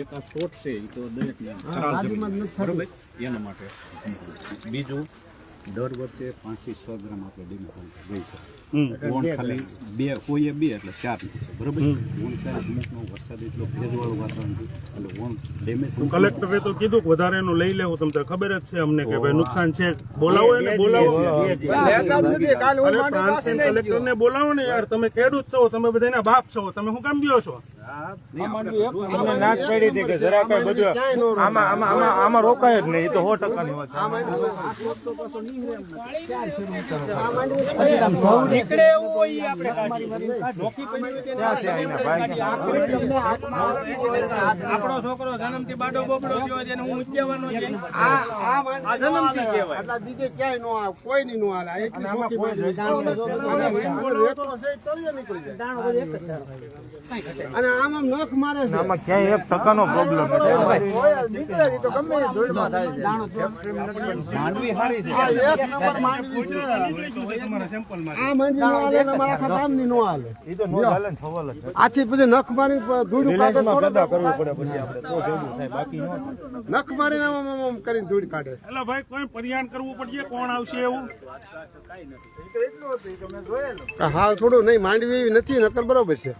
એક આ શોટ છે એ તો દરેકને બરોબર? એના માટે. બીજું દર વચ્ચે પાંચથી છ ગ્રામ આપણે ડેમી ગઈ છે ઓણ ખાલી બે કોઈએ બે એટલે ચાર બરોબર? ચાર અમુકનો વરસાદ એટલો ભેજવાળું વાતાવરણ છે એટલે ઓણ ડેમેજ કલેક્ટરે તો કીધું કે વધારે એનું લઈ લેવું. તમને ખબર જ છે અમને કે ભાઈ નુકસાન છે. બોલાવો એને બોલાવો. પ્રાંત કલેક્ટર ને બોલાવો ને યાર. તમે ખેડૂત છો તમે બધાના બાપ છો. તમે શું કામ ગયો છો? તમને પડી હતી કે જરા કઈ બધું આમાં આમાં આમાં આમાં રોકાય જ નહીં એ તો સો ટકાની વાત નીકળે એવું હોય આપણે? આપણો છોકરો જન્મથી બાડો બોબડો થયો છે હું ઉચ્ચેવાનો છે. આ જન્મથી કહેવાય. એટલે બીજે ક્યાંય નો આવે કોઈ ની નો હાલે એટલી સોખી બાજુ. અને રેતો છે તળિયે નીકળી જાય. અને આમ આમ નખ મારે છે આમાં ક્યાંય એક ટકાનો પ્રોબ્લેમ આ એક નંબર માંડવી છે તમારા સેમ્પલમાં આ માંડવી નો હાલે ને અમારા આખા ગામની નો હાલે એ તો નો હાલે ને સવાલ જ છે આથી પછી નખ મારી ધૂળ કાઢે થોડો કરવું પડે પછી આપણે તો ભેગું થાય બાકી નો નખ મારીને આમ આમ આમ કરીને ધૂળ કાઢે એટલે ભાઈ કોઈ પરિયાણ કરવું પડશે કોણ આવશે એવું કે હાલ થોડું નહીં માંડવી એવી નથી નકર બરોબર છે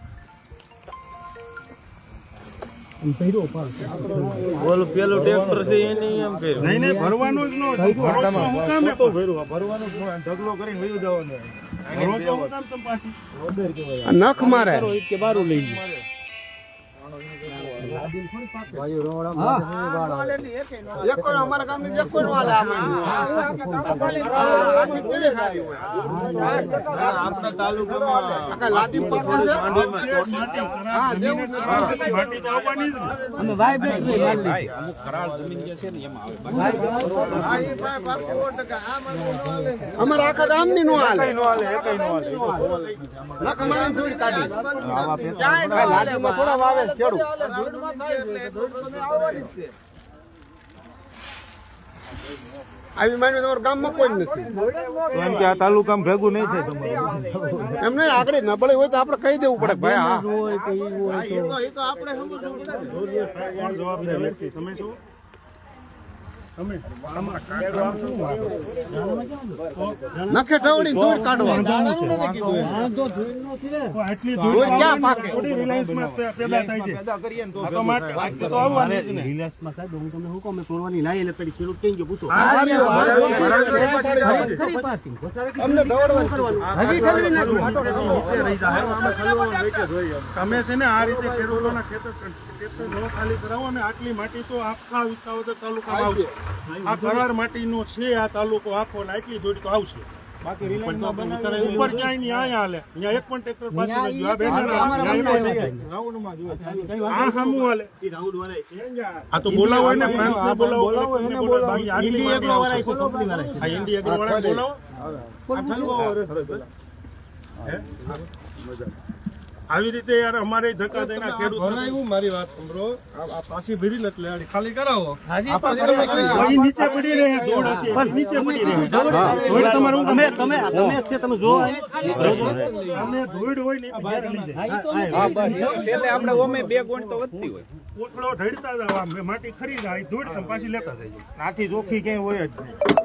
ઓલું પેલું ટ્રેક્ટર છે એને એમ કર્યું. નહીં નહીં ભરવાનું જ ન ભરો તો હું કામ તો ભર્યું? ભરવાનું ઢગલો કરીને વયું જવાનું. ભરો તો હું કામ તમે પાછી. આ નખ મારે. એક કોઈ અમારા ગામની અમારા આખા ગામની નો હાલે લાદી લાદીમાં થોડા વાવે આવી માંડવી તમારા ગામમાં કોઈ નથી. એમ કે આ તાલુકા ભેગું નહીં થાય તમારું. એમ નહીં આગળ નબળી હોય તો આપણે કહી દેવું પડે ભાઈ હા. જવાબદાર વ્યક્તિ તમે છો તમે શું? નખે ઢવળી દૂર કાઢવા. આટલી ધૂળ ધૂળ ક્યાં પાકે થોડી રિલાયન્સમાં પેદા થાય છે. પેદા કરીએ ને તો આ તો માટે આ તો આવવાની જ ને. અમને ઢવળવાનું નીચે રહી જાય. તમે છે ને આ રીતે ખેડૂતોના ખેતર ખેતર ખાલી કરાવો ને આટલી માટી તો આખા વિસાવદર તાલુકામાં આવશે. આ કરાર માટીનો છે આ તાલુકો આખો ને આટલી જોડી તો આવશે. બાકી રિલાયન્સમાં બનાવી ઉપર ક્યાંય નહીં અહીંયા હાલે. અહીંયા એક પણ ટ્રેક્ટર પાછું નથી. આ બેઠા હાલે. આ તો બોલાવો એને બોલાવો બોલાવો. આ ઇન્ડી એગ્રો વાળાને બોલાવો હે? આવી રીતે યાર અમારે ધક્કા દેના ખેડૂત મારી વાત સાંભળો. આ પાછી ભરી નથી લેવાની. ખાલી કરાવો. અહીં નીચે પડી રહે ધૂળ હશે. નીચે પડી રહે ધૂળ તમારે તમે તમે તમે તમે જો અમે ધૂળ હોય ને બહાર લઈ જાય. હા બસ. છેલ્લે આપણે ઓમે બે ગોણ તો વધતી હોય. કોથળો ઢળતા જાવ આમ માટી ખરી જાય ધૂળ તમે પાછી લેતા જઈએ નાથી ચોખ્ખી ક્યાંય હોય જ નહીં.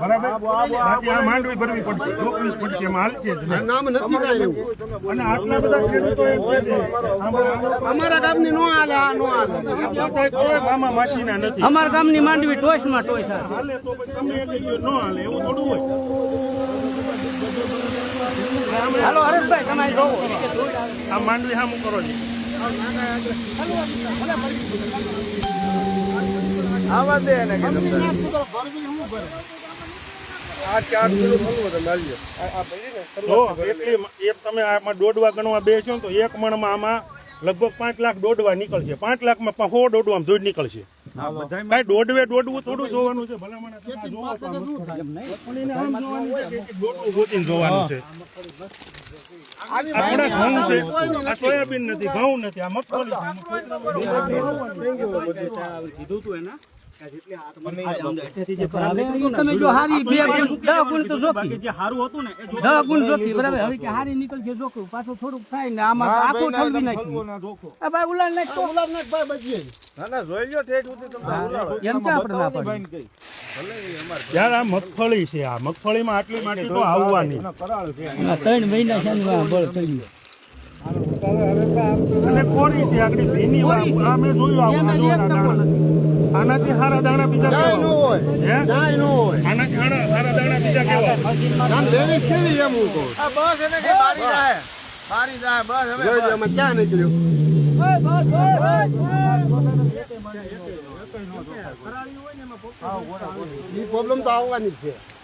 બરાબર? આ માંડવી ભરવી પડશે. જોખવી પડશે એમાં હાલશે જ નામ નથી કાંઈ એવું. અને આટલા બધા ખેડૂતો અમારા ગામની નો હાલે આ નો હાલે. કોઈ મામા માસીના નથી. અમારા ગામની માંડવી ટોચમાં ટોચ હાલે તો તમે હાલે એવું થોડું હોય. હાલો હરેશભાઈ તમે જોવો. આ માંડવી હામું કરો છો. આવા દે એને કે તમને. આ ચાર કિલો મળવો તો મારી આ આ ને એક તમે આમાં દોડવા ગણવા બે છો ને તો એક મણમાં આમાં લગભગ પાંચ લાખ દોડવા નીકળશે. પાંચ લાખમાં સો દોડવામાં ધૂળ નીકળશે. કાંઈ દોડવે દોડવું થોડું જોવાનું છે ભલામણ તો જોવાનું જોવાનું આપણા ઘઉં છે. આ સોયાબીન નથી ઘઉં નથી આ મગફળી છે. તમે જો હારી બે ગુણ ગુણ તો જોખી. દસ ગુણ જોખી. બરાબર. હવે કે હારી નીકળશે જોખું. પાછું થોડુંક થાય ને આમાં આખું ઠલવી નાખ્યું આ ભાઈ ઉલાડ નાખ ઉલાડ નાખ ભાઈ બચીએ. ના ના જોઈ લ્યો ઠેઠ સુધી તમને એમ કે આપણે ના પાડીએ. યાર આ મગફળી છે આ. મગફળીમાં આટલી માટી તો આવવાની. ત્રણ મહિના છે બળ થઈ અને કોરી છે આગળ ભીની. આ મેં જોયું આવું આનાથી હારા દાણા બીજા કેવા? નો હોય. હે? જાય ન હોય. આનાથી હારા હારા દાણા બીજા કેવા? આમ લેવી કેવી એમ હું કહું. આ બસ એને કે બારી જાય બારી જાય બસ હવે જોઈ આમાં ક્યાં નીકળ્યું? ઈ પ્રોબ્લેમ તો આવવાની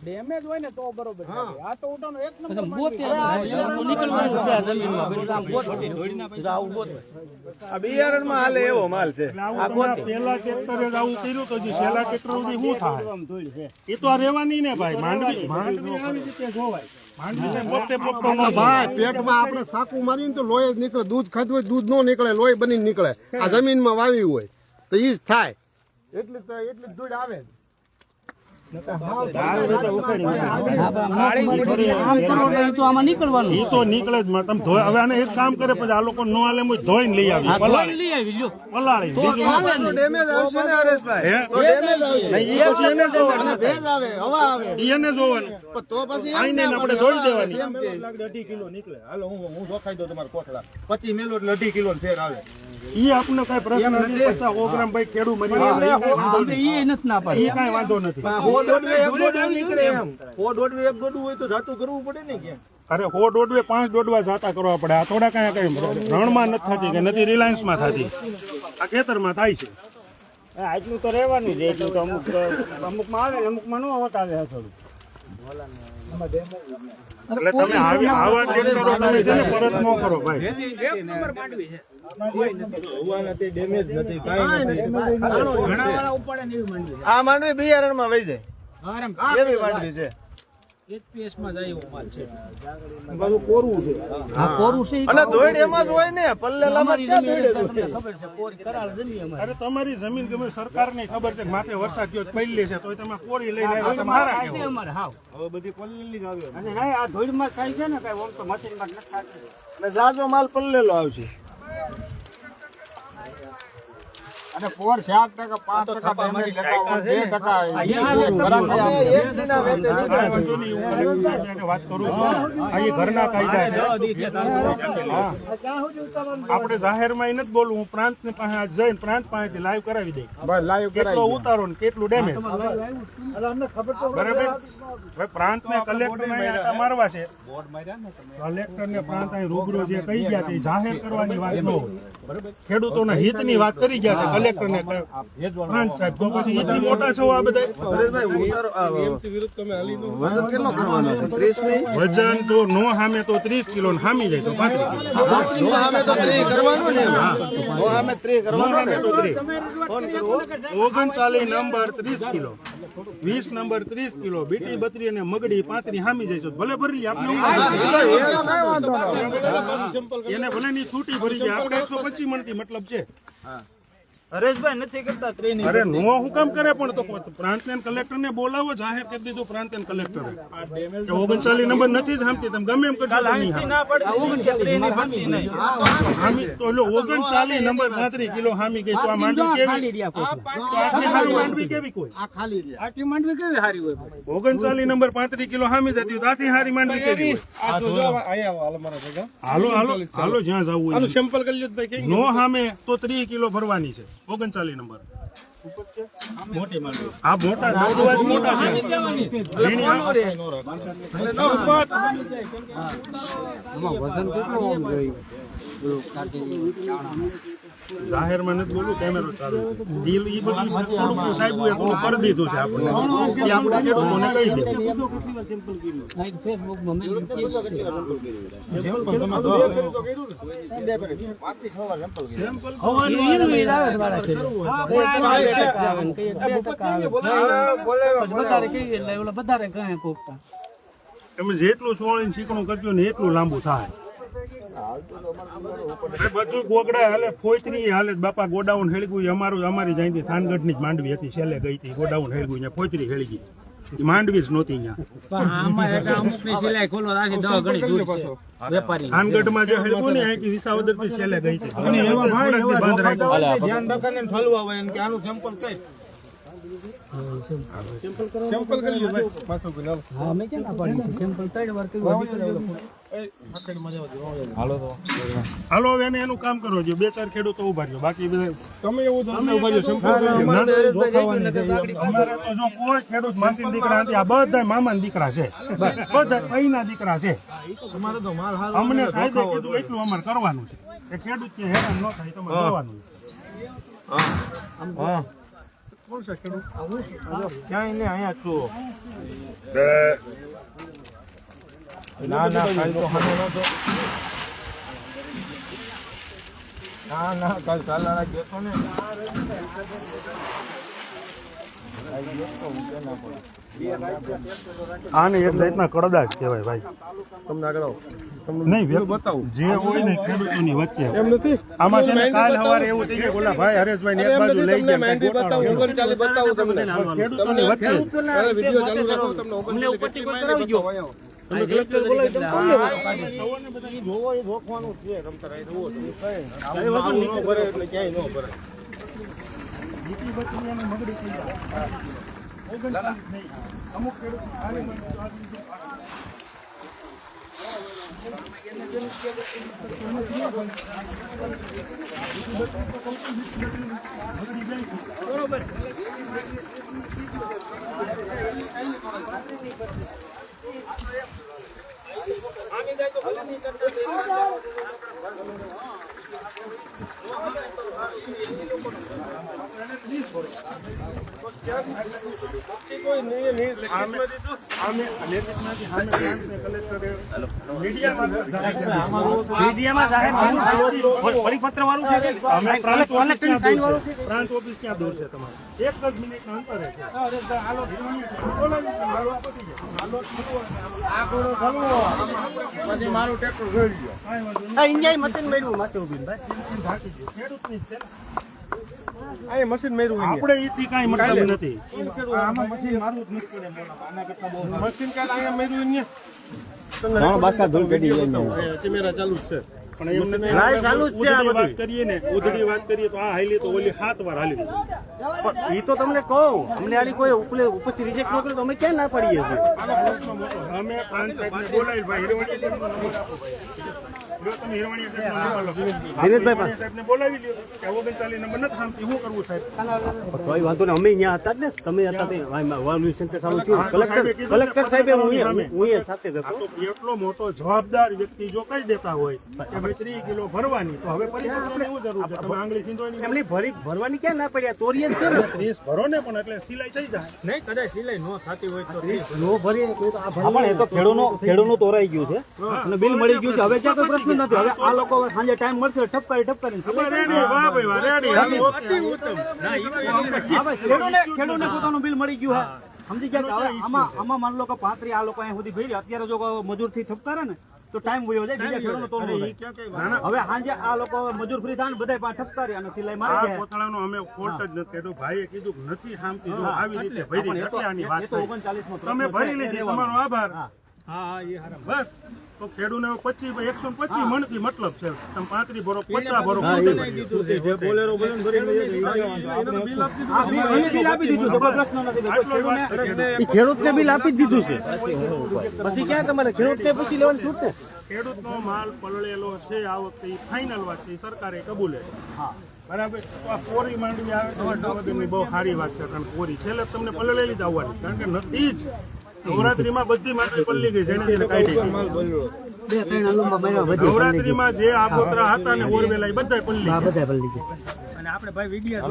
હતા તો એમ કીધું મેં પછી બોતેર એમ નીકળવાનું છે આ જમીનમાં. પછી આમ ગોતવું. આવું બોત આ બિયારણમાં હાલે એવો માલ છે. આ બોત પેલા પહેલા ટ્રેક્ટરે જ આવું કર્યું તો જે પેલા ટ્રેક્ટર સુધી શું થાય? એ તો આ રેવાની ને ભાઈ માંડવી. માંડવી આવી રીતે જોવાય. ને ન ભાઈ પેટમાં આપણે સાકું મારીને તો લોહી જ નીકળે દૂધ ખાધું હોય દૂધ ન નીકળે લોહી બની નીકળે. આ જમીનમાં વાવી હોય તો ઈ જ થાય. એટલી એટલી ધૂળ આવે. નીકળે જ માં હવે આને એક કામ કરે પછી આ લોકો નો હાલે ધોઈને લઈ આવી. આ ધોઈને પલાળી લઈ આવી પલાળી. તો બીજું આવે ને. ડેમેજ આવશે ને હરેશભાઈ. ડેમેજ આવશે. પછી એને જોવાનું. ભેજ આવે હવા આવે. એને જોવાનું. તો પછી આઈને આપણે ધોઈ દેવાની. એમ કિલો નીકળે. હાલો હું હું જોખાઈ દઉં તમારા કોથળા પચીસ મેલો એટલે અઢી કિલો ફેર આવે. ઈ આપણને કઈ પ્રશ્ન નથી. પચાસ સો ભાઈ ખેડૂ મરી ઈ નથી ના ઈ કઈ વાંધો નથી. હો દોડવે એક દોડવું નીકળે એમ. હો દોડવે એક દોડવું હોય તો જાતું કરવું પડે ને કેમ અરે હો દોડવે પાંચ દોડવા જાતા કરવા પડે. આ થોડા કાંઈ કઈ રણમાં નથી થતી કે નથી રિલાયન્સમાં થતી. આ ખેતરમાં થાય છે. આટલું તો રહેવાનું છે એટલું તો અમુક અમુકમાં આવે અમુકમાં ન હોતા આવે થોડું એટલે તમે આવી આવા કરો તમે છે ને પરત ન કરો ભાઈ. એક નંબર માંડવી નથી આ માંડવી બિયારણમાં વહી જાય. એવી માંડવી છે. બધું કોરું છે હા કોરું છે ઈ તો અને દોડ એમાં જ હોય ને પલ્લેલામાં અમારી ક્યાં જમીન દોડે એટલે તમને ખબર છે કોરી કરાળ જમીન અમારી. અરે તમારી જમીન ગમે સરકારની ખબર છે માથે વરસાદ ગયો પહેલી છે તો તમે કોરી લઈને બધી આવે. નહીં આ ધૂળમાં થાય છે ને કઈ ઓમ તો મશીનમાં જ નથી જાજો માલ પલ્લેલો આવશે. અને પોર ચાર ટકા પાંચ ટકા damage લગાવો, બે ટકા એક દિના વેતે વાત કરું છું. આ ઘરના કાયદા છે. આપણે જાહેરમાં નથી બોલવું હું પ્રાંત ને પાસે આજ જઈને પ્રાંત પાસેથી લાઈવ કરાવી દે લાઈવ કેટલો ઉતારો ને કેટલું ડેમેજ બરાબર? હવે પ્રાંત ને કલેક્ટર ને મારવા છે. કલેક્ટર ને પ્રાંત અહીં રૂબરૂ જે કહી ગયા તે જાહેર કરવાની વાત ન હોય. ખેડૂતોના હિતની વાત કરી ગયા છે કલેક્ટર ને પ્રાંત સાહેબ તો પછી હિતની મોટા છો આ બધા. હરેશભાઈ ઉતારો આ વજન કેટલો કરવાનો છે? ત્રીસ વજન તો નો હામે તો ત્રીસ કિલો ને સામી જાય તો પાંત્રીસ નો તો ત્રીસ કરવાનું ને નો ત્રીસ કરવાનું ઓગણચાલીસ નંબર ત્રીસ કિલો. વીસ નંબર ત્રીસ કિલો. બીટી બત્રી અને મગડી પાંત્રી હામી જાય છે. ભલે ભરી આપણે એને ભલે ની છૂટી ભરી જાય આપણે એકસો પચીસ મણથી મતલબ છે. હરેશભાઈ નથી કરતા ત્રીસ અરે નો હું કામ કરે પણ તો પ્રાંત ને કલેક્ટર ને બોલાવો જાહેર કરી દીધું પ્રાંત ને કલેક્ટરે. કે ઓગણચાલીસ નંબર નથી જ હામતી તમે ગમે એમ કરજો તો નહીં હામે. ના પડતી ત્રીસની પડતી નહીં. હામી તો લો ઓગણચાલીસ નંબર પાંત્રીસ કિલો હામી ગઈ તો આ માંડવી કેવી? રહ્યા કોઠું. તો આટલી હારી માંડવી કેવી કોઈ? આ ખાલી આટલી માંડવી કેવી હારી હોય ઓગણચાલીસ નંબર પાંત્રીસ કિલો હામી જતી આથી હારી માંડવી કેવી હોય? આ તો જો અહીંયા આવો, હાલો હાલો હાલો હાલો જ્યાં જવું હોય સેમ્પલ કરી લ્યો ભાઈ કઈ નો સામે તો ત્રીસ કિલો ભરવાની છે. ઓગણચાલીસ નંબર. હા મોટા મોટા છે. જાહેરમાં નથી બોલું કેમેરો ચાલુ દિલ ઈ બધું થોડુંક સાહેબ એટલું કરી દીધું છે આપણને. એ આપણે ખેડૂતોને કહી દે. ફેસબુકમાં મેં તમે જેટલું સોળ ઇંચ ચીકણું કરજો ને એટલું લાંબુ થાય. એ બધું ગોગડા હાલે ફોચરી હાલે. બાપા ગોડાઉન હેળગ્યું અમારું અમારી જાયથી થાનગઢની જ માંડવી હતી. છેલ્લે ગઈ હતી. ગોડાઉન હેળગ્યું ફોચરી હેળી ગઈ. માંડવી જ નહોતી થાનગઢમાં જે હેળગું ને અહીંથી વિસાવદરથી છેલ્લે ગઈ હતી. આનું સેમ્પલ કઈ. હા મેં ક્યાં પાડી સેમ્પલ ત્રણ વાર કર્યું હજી કર્યું હાલો હવે એનું કામ કરો જો બે ચાર ખેડૂતો ઊભા રહ્યો. બાકી બધા તમે એવું તો તમે ઊભા રહ્યો, અમારે તો જો કોઈ ખેડૂત માસીના દીકરા નથી. આ બધા મામાના દીકરા છે. બધા અહીંના દીકરા છે. અમને કાયદે કીધું એટલું અમારે કરવાનું છે એ ખેડૂત કે હેરાન ન થાય તમારે કરવાનું હા. ક્યાંય ને અહીંયા છું ના ના કાલ તો હામે નતો ના ના કાલ આ ગયો તો ને. આને એક જાતના કડદા જ કહેવાય ભાઈ. તમને આગળ બતાવું. જે હોય ને ખેડૂતોની વચ્ચે. આમાં છે ને કાલ સવારે એવું થઈ ગયું ઓલા ભાઈ હરેશભાઈ ને એક બાજુ લઈ ગયા ને ગોટાળો થયો. ખેડૂતોની વચ્ચે. અમને ઉપરથી કરાવી ગયો. જોવો એ છે. તમ તારે જોવો તમે કઈ આવું ન ભરે એટલે ક્યાંય ન ભરે. કલેક્ટરે કે Thank you. મારું ટ્રેક્ટર ઇન્ડિયા મશીન મેળવું માથે ઊભી ભાઈ. ખેડૂતની છે અહીંયા મશીન મેરું આપણે ઈથી કાઈ મતલબ નથી. આમાં મશીન મારવું જ મુશ્કેલ એમ આના કરતા બહુ મશીન કાલ અહીંયા મેરું ને કેમેરા ચાલુ છે. પણ એમ નથી હા, ચાલુ જ છે આ ઉધડી વાત કરીએ ને ઉધડી વાત કરીએ તો આ હાલી તો ઓલી સાત વાર હાલી એ તો તમને કહું અમને આની કોઈ ઉપલે ઉપરથી રિજેક્ટ ન કરે તો અમે ક્યાં ના પડીએ છીએ? અમે પાંચ બોલાવી ભાઈ સાહેબનો બોલાવી લ્યો. કે ઓગણચાલીસ નંબર નથી શું કરવું સાહેબ? કોઈ વાંધો નહીં. અમે અહીંયા હતા ને. તમે હતા તે વાલવી સેન્ટર ચાલુ થયું. કલેક્ટર કલેક્ટર કે હું અહીંયા- સાથે હતો. એટલો મોટો જવાબદાર વ્યક્તિ જો કહી દેતા હોય કે ભાઈ ત્રીસ કિલો ભરવાની. તો હવે પરિપત્રની એવું જરૂર છે. તમે આંગળી સીંધવાની એમની ભરી ભરવાની ક્યાં ના પડ્યા તોરીએ છે ને? ત્રીસ ભરો ને પણ એટલે સિલાઈ થઈ જાય. નો ભરીએ તો આ પણ એ તો ખેડૂનો ખેડૂનું તોરાઈ ગયું છે. અને બિલ મળી ગયું છે. હવે ક્યાં કોઈ પ્રશ્ન નથી હવે આ લોકો સાંજે ટાઈમ મળશે ઠપકારી ઠપકારી ખેડૂને પોતાનું બિલ મળી ગયું હા. સમજી ગયા હવે આમાં આમાં માન લો કે પાંત્રી આ લોકો અહીંયા સુધી ભરી અત્યારે જો મજૂરથી ઠપકારે ને તો ટાઈમ વયો જાય બીજા ખેડૂતો તો હવે સાંજે આ લોકો મજૂર ફ્રી થાય ને બધા પા ઠપકારી અને સિલાઈ મારી જાય કોથળાનો અમે ફોલ્ટ જ નથી. કર્યો ભાઈએ કીધું નથી સામતી જો આવી રીતે ભરી એટલે આની વાત તમે ભરી લીધી. તમારો આભાર. બસ. તો ખેડૂને પચીસ એકસો પચીસ મણથી મતલબ છે. તમે પાંત્રી ભરો પચાસ ભરો બોલેરો. ખેડૂતને બિલ આપી દીધું છે. પછી ક્યાં તમારે? ખેડૂતને પૂછી લેવાનું છૂટ ને ખેડૂતનો માલ પલળેલો છે. આ વખતે ફાઇનલ વાત છે. સરકારે કબૂલે છે. બરાબર? તો આ કોરી માંડવી આવે તો બહુ સારી વાત છે. કારણ કોરી છેલ્લે તમને પલળેલી જ આવવાની. કારણ કે નથી જ નવરાત્રીમાં બધી માંડવી પલ્લી ગઈ છે એને કાઢી ગઈ. બે ત્રણ અલુંબા માર્યા બધી નવરાત્રીમાં જે આગોતરા હતા ને ઓરવેલા એ પલ્લી બધા અને આપણે ભાઈ વીડિયો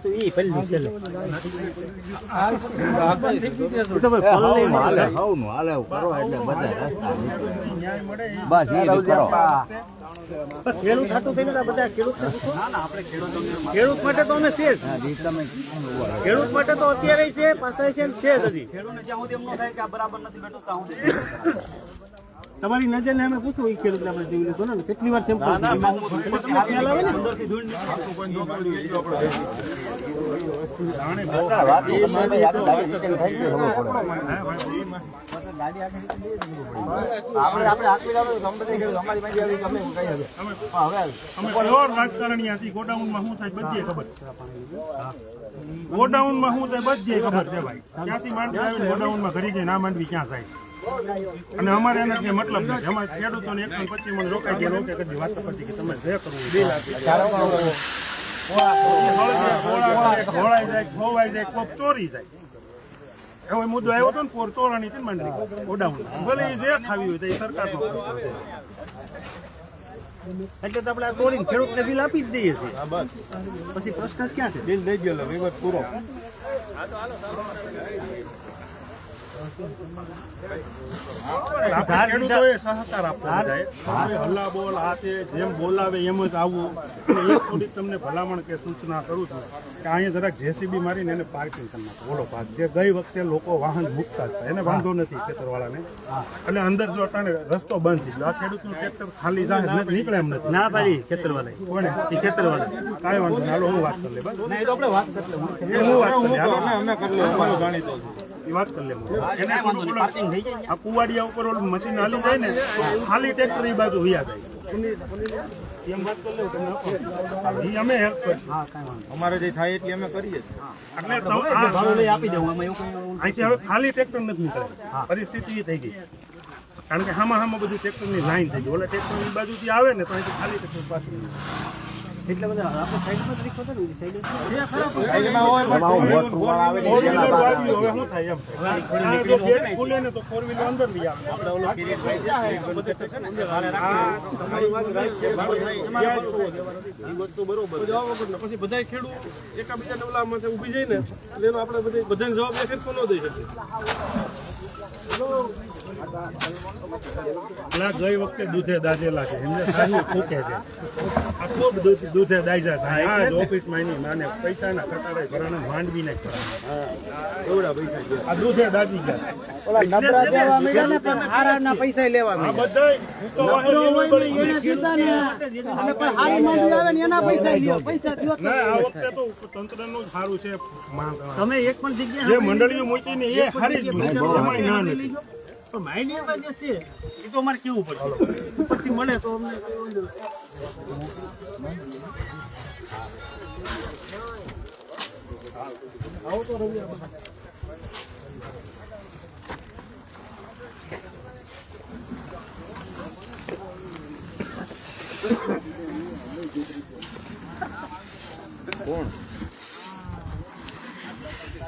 છે, ઈ છે ખેડૂત થતું થઈને બધા ખેડૂત ખેડૂત માટે તો અમે છે ખેડૂત માટે તો અત્યારે છે પાછા છે ને છે જ હજી. ખેડૂતને જ્યાં સુધી એમ ન થાય કે આ બરાબર નથી બેઠું ત્યાં સુધી તમારી નજર ને અમે પૂછો એ ખેડૂત આપણે જીવ લીધો ને કેટલી વાર સેમ્પલ ગોડાઉન ગોડાઉનમાં શું થાય બધી ખબર. ગોડાઉનમાં શું થાય બધીએ ખબર છે ભાઈ. ક્યાંથી માંડવી ગોડાઉનમાં ઘરી ગઈ ના માંડવી ક્યાં થાય? અને અમારે એના જે મતલબ નથી. અમારે ખેડૂતોને એકસો પચીસ મને રોકાઈ ગયા રોકે કરી વાત પછી કે તમે જે કરવું એ બિલ આપી ઘોળાઈ જાય ખોવાઈ જાય કોક ચોરી જાય. એવો મુદ્દો આવ્યો હતો ને પોર ચોરાની હતી માંડવી. ગોડાઉન. ભલે એ જે ખાવી હોય તો એ સરકારનો પ્રશ્ન છે. એટલે તો આપણે આ તોડીને ખેડૂતને બિલ આપી જ દઈએ છીએ. પછી પ્રશ્ન ક્યાં છે? બિલ દઈ ગયો વિવાદ પૂરો. ખેડૂતોએ સહકાર આપવો જાય હલ્લા બોલ આ તે જેમ બોલાવે એમ જ આવવું એક તમને ભલામણ કે સૂચના કરું છું કે અહીંયા જરાક જેસીબી મારીને એને પાર્કિંગ કરી નાખો. જે ગઈ વખતે લોકો વાહન મૂકતા હતા. એને વાંધો નથી ખેતરવાળાને. એટલે અંદર જો અટાણે રસ્તો બંધ થઈ ગયો આ ખેડૂતનું ટ્રેક્ટર ખાલી જાય નીકળે એમ નથી. ના પાડી ખેતરવાળા કોને? એ ખેતરવાળા કાંઈ વાંધો હાલો હું વાત કરી લે બસ આપણે વાત કરી લે હું વાત કરી લે, હાલો. એ વાત કરી લેવું. એને આ કુવાડિયા ઉપર ઓલું મશીન હાલી જાય ને ખાલી ટ્રેક્ટર એ બાજુ વયા જાય. એમ વાત કરી અમે હેલ્પ કરીશું. અમારે જે થાય એટલી અમે કરીએ એટલે આપી દઉં આમાં એવું અહીંથી હવે ખાલી ટ્રેક્ટર નથી નીકળે પરિસ્થિતિ એ થઈ ગઈ. કારણ કે હામાં હામાં બધું ટ્રેક્ટરની લાઈન થઈ ગઈ. ઓલા ટ્રેક્ટરની બાજુથી આવે ને તો અહીંથી ખાલી ટ્રેક્ટર પાછું એટલે બધા આપણે સાઈડમાં તો સાઈડ તો પછી બધા ખેડૂત એકાબીજા ડબલા માટે ઊભી જાય ને એટલે એનો આપણે બધે બધાને જવાબ સરખો ન દઈ શકીએ પેલા ગઈ વખતે દૂધે દાજેલા છે. એમને સારું ફૂકે છે. આ ખૂબ દૂધ- દૂધે દાજ્યા છે. આ જ ઓફિસમાં માને પૈસાના કટાડે ભરાણા માંડવી ને એવડા પૈસા આ દૂધે દાજી ગયા. પૈસા લેવા આ બધાય તો વાહે લીલું બળી ગયું. અને પણ હારી માંડી આવે ને એના પૈસા લ્યો. પૈસા દ્યો તો આ વખતે તો તંત્રનું સારું છે. તમે એક પણ જગ્યાએ જે મંડળીઓ મૂકી ને એ સારી જ મૂકી ના નથી. પણ માઇનિંગમાં જે છે એ તો અમારે કેવું પડશે? ઉપરથી મળે તો અમને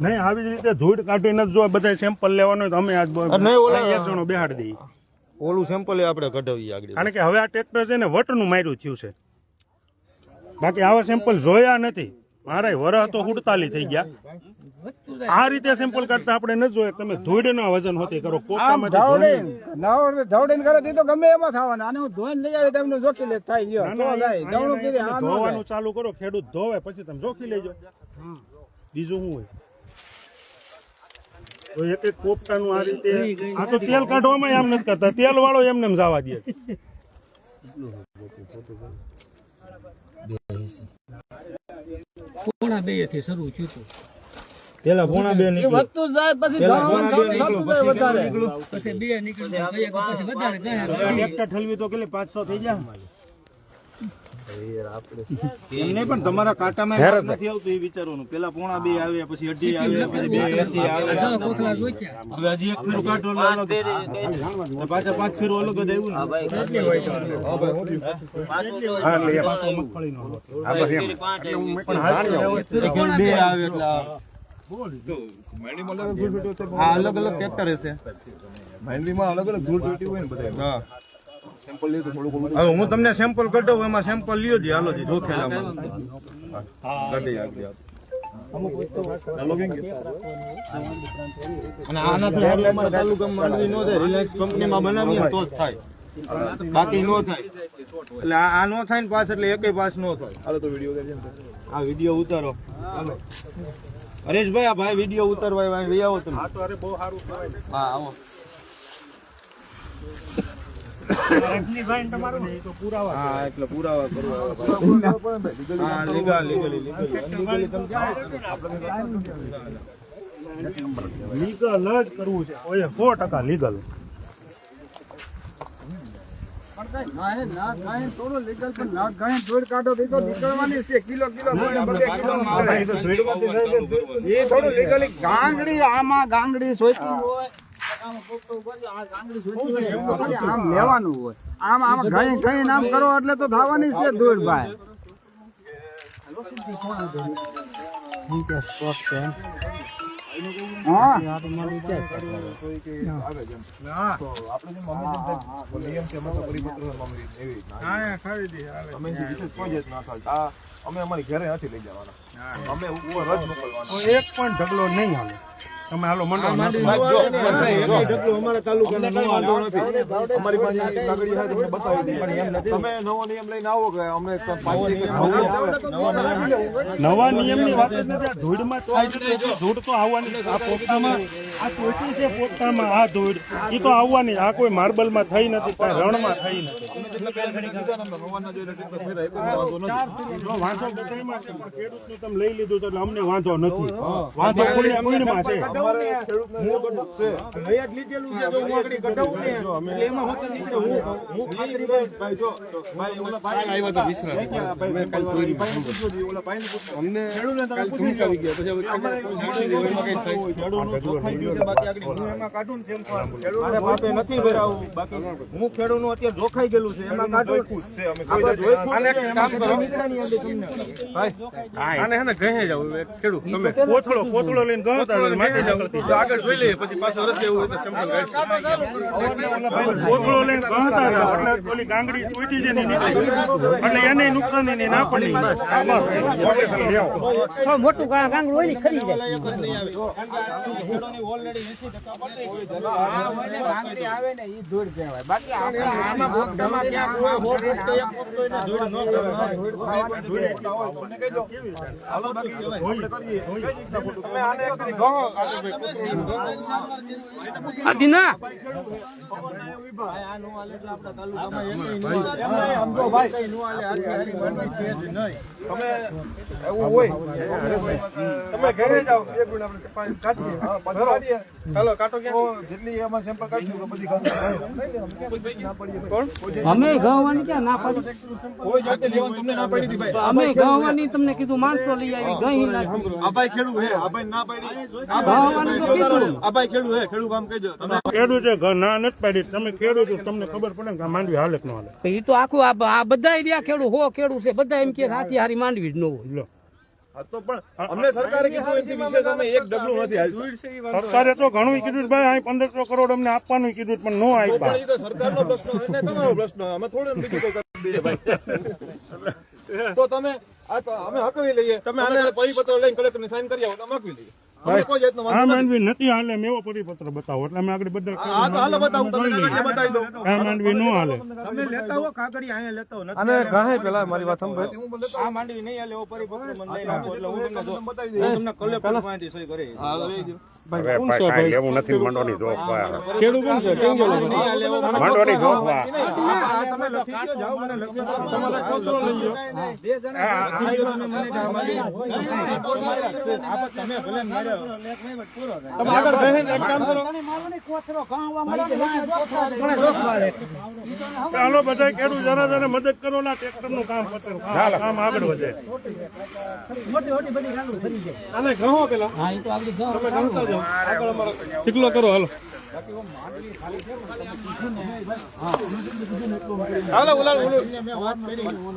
નહીં આવી જ રીતે ધૂળ કાઢીને જ બધા સેમ્પલ લેવાનો હોય તો અમે આજ નહીં, ઓલા- એક જણો બેહાડી દઈએ. ઓલું સેમ્પલ આપણે કઢાવીએ આગળ. કારણ કે હવે આ ટ્રેક્ટર છે ને વટનું માર્યું થયું છે. બાકી આવા સેમ્પલ જોયા નથી. મારા વરહ તો હુડતાલી થઈ ગયા. આ રીતે સેમ્પલ કાઢતા આપણે ન જોઈએ તમે ધૂળના વજન હોતી કરો ધવડીને કરે તે તો ગમે એમાં થવાના. આને હું ધોઈને લઈ આવી તમને જોખી લે થાય ગયો ધોવાનું ચાલુ કરો ખેડૂત ધોવે પછી તમે જોખી લેજો. બીજું શું હોય? તો એક એક પોપટાનું આ રીતે આ તો તેલ કાઢવામાં એમ નથી કરતા. તેલ વાળો એમને એમ જવા દે. પોણા બેથી શરૂ થયું હતું. પેલા પોણા બે નીકળ્યું. જાય પછી જાય વધારે. પછી બે નીકળી પછી વધારે ઠલવી તો કેટલી? પાંચસો થઈ જાય પણ તમારા કાંટામાં નથી આવતું એ વિચારવાનું. પેલા પોણા બે આવે પછી અઢી આવે પછી બે એસી આવે. હવે હજી એક ફેરું કાઢો અલગ પાછા પાંચ ફેરું અલગ જ આવ્યું ને. બે આવે એટલે આ. આ અલગ અલગ ટ્રેક્ટર હશે હા. હવે હું તમને સેમ્પલ કઢાવું એમાં સેમ્પલ લ્યો જે હાલો જી જોખેલામાં કાઢી થાય બાકી નો થાય. એટલે આ આ નો થાય ને પાસ એટલે એકેય પાસ નો થાય. હાલો તો વીડિયો આ વીડિયો ઉતારો. હરેશભાઈ આ ભાઈ વીડિયો ઉતારવા ભાઈ આવો તમે. હા આવો. લીગલ લીગલ લીગલ લીગલ તમે લીગલ જ કરવું છે સો ટકા લીગલ નીકળવાની છે કિલો કિલો બબે કિલો એ થોડું લીગલી ગાંગડી આમાં ગાંગડી સોચી હોય આમાં કોક તો ઊભા છે, આ ગાંગડી સોચી હોય, એમાં ખાલી આમ લેવાનું હોય આમ આમ ઘણી ઘણી આમ કરો એટલે તો થવાની છે દૂર ભાઈ અમે અમારી ઘરે નથી લઈ જવાના અમે ઉપર જ મોકલવાના એક પણ ઢગલો નહીં હાલે તમે હાલો મંડો અમારા તાલુકાનો વાંધો નથી. અમારી પાસે કાગળી હોય તમને બતાવી દઈએ. તમે નવો નિયમ લઈને આવો કે અમને પાંચ નવા નિયમની વાત જ નથી. આ ધૂળમાં થાય છે તો ધૂળ તો આવવાની આ પોતામાં આ ચોખ્ખું છે પોતામાં? આ ધૂળ. એ તો આવવાની આ કોઈ માર્બલમાં થઈ નથી કાંઈ રણમાં થઈ નથી. વાંધો પણ ખેડૂતનું તમે લઈ લીધું તો એટલે અમને વાંધો નથી. વાંધો કોઈને છે. અમારે ખેડૂતનું મોં ગઢું છે. હયાત લીધેલું છે જો હું આગળ કઢાવું ને એટલે એમાં હોતું નથી હું હું ખાતરી ભાઈ ભાઈ જો ભાઈ ઓલા ભાઈ આવ્યા તો વિશ્રામ. ભાઈ ભાઈ ભાઈ પૂછો દી ઓલા પૂછો. અમને ખેડૂતને તમે પૂછી આવી ગયા પછી અમારે ખેડૂતનું ચોખાઈ ગયું છે બાકી આગળ. હું એમાં કાઢું ને સેમ્પલ ખેડૂતને બાપે નથી ભરાવું બાકી હું ખેડૂતનું અત્યારે જોખાઈ ગયેલું છે. એમાં કાઢું. છે. અમે કામ કરો. નીકળાની અંદર તમને. આને હે ને કહે જાવ ખેડૂત. તમે કોથળો કોથળો લઈને ગયો આગળ જોઈ લઈએ પછી પાછો રસ્તે એવું હોય તો સેમ્પલ કોથળો લઈને ગહતા હતા એટલે ઓલી ગાંગડી તૂટી જ નહીં નીકળી એટલે એને નુકસાન ના પડી મોટું કાંગડું હોય ને ખરી જાય આવે ને એ ધૂળ કહેવાય બાકી આપણે આમાં ક્યાંક હોય, ભોગ એક વખત હોય ધૂળ ન કહેવાય. ધૂળ હોય, તમને કહી દો. હાલો બાકી કરીએ. કઈ રીતના ખોટું? તમે ઘરે જાઓ એક મિનિટ આપણે કાઢીએ ચાલો ક્યાં જેટલી એમાં સેમ્પલ કાઢશું તો બધી અમે ગવાની ક્યાં ના પાડી? કોઈ જાતે લેવાનું તમને ના પાડી હતી ભાઈ અમે ગવાની તમને કીધું માણસો લઈ આવી ગઈ ના આ ભાઈ હે આ ના પડી. આ ભાવવાની તો કીધું. ભાઈ આ ભાઈ ખેડૂત હે ખેડૂત કામ કહેજો. તમે ખેડૂતે ઘ- ના નથી પાડી. તમે ખેડૂત તમને ખબર પડે કે માંડવી હાલે કે હાલે. એ તો આખું આ બધા રહ્યા ખેડૂત હો ખેડૂત છે બધા એમ કે હાથી હારી માંડવી જ ન હોય. તો પણ અમને સરકારે કીધું એથી વિશેષ અમે એક ડબલું નથી સરકારે તો ઘણું કીધું ભાઈ અહીં પંદરસો કરોડ અમને આપવાનું કીધું પણ નો તો આપ્યા. તો સરકારનો પ્રશ્ન હોય ને તમારો પ્રશ્ન અમે થોડું બીજું કરી દઈએ ભાઈ. તો તમે આ તો અમે હકવી લઈએ. તમે પરિપત્ર લઈને કલેક્ટરને સાઈન કરી આવો તો અમે હકવી લઈએ. આ માંડવી નથી હાલે એમ પરિપત્ર બતાવો. એટલે અમે આગળ બધા આ તો હાલો બતાવું તમને કાગળિયા બતાવી દઉં. આ માંડવી નો હાલે. તમે લેતા હો કાગળિયા અહીંયા લેતા હો અમે કહે પેલા મારી વાત સાંભળો. આ માંડવી નહીં હાલે એવો પરિપત્ર મને લઈને આપો એટલે હું તમને જો- હું તમને કલેક્ટર પાસેથી સહી કરી હા લઈ જો ભાઈ કોણ છે ભાઈ લેવું નથી મંડોની જોખવા ખેડૂત કોણ છે કેમ ગયો મંડોની જોખવા તમે લખી દો જાઓ મને લખી દો તમારે લખી દો તમે મને જાઓ મારી આ તમે ભલે માર્યો તમે આગળ બેસીને એક કામ કરો ચાલો બધા ખેડૂત જરા જરા મદદ કરો ના ટ્રેક્ટરનું કામ પતે કામ આગળ વધે અને ઘઉં પેલા આગળ અમારો ચીકલો કરો હાલો. હાલો ઓલા ઓલું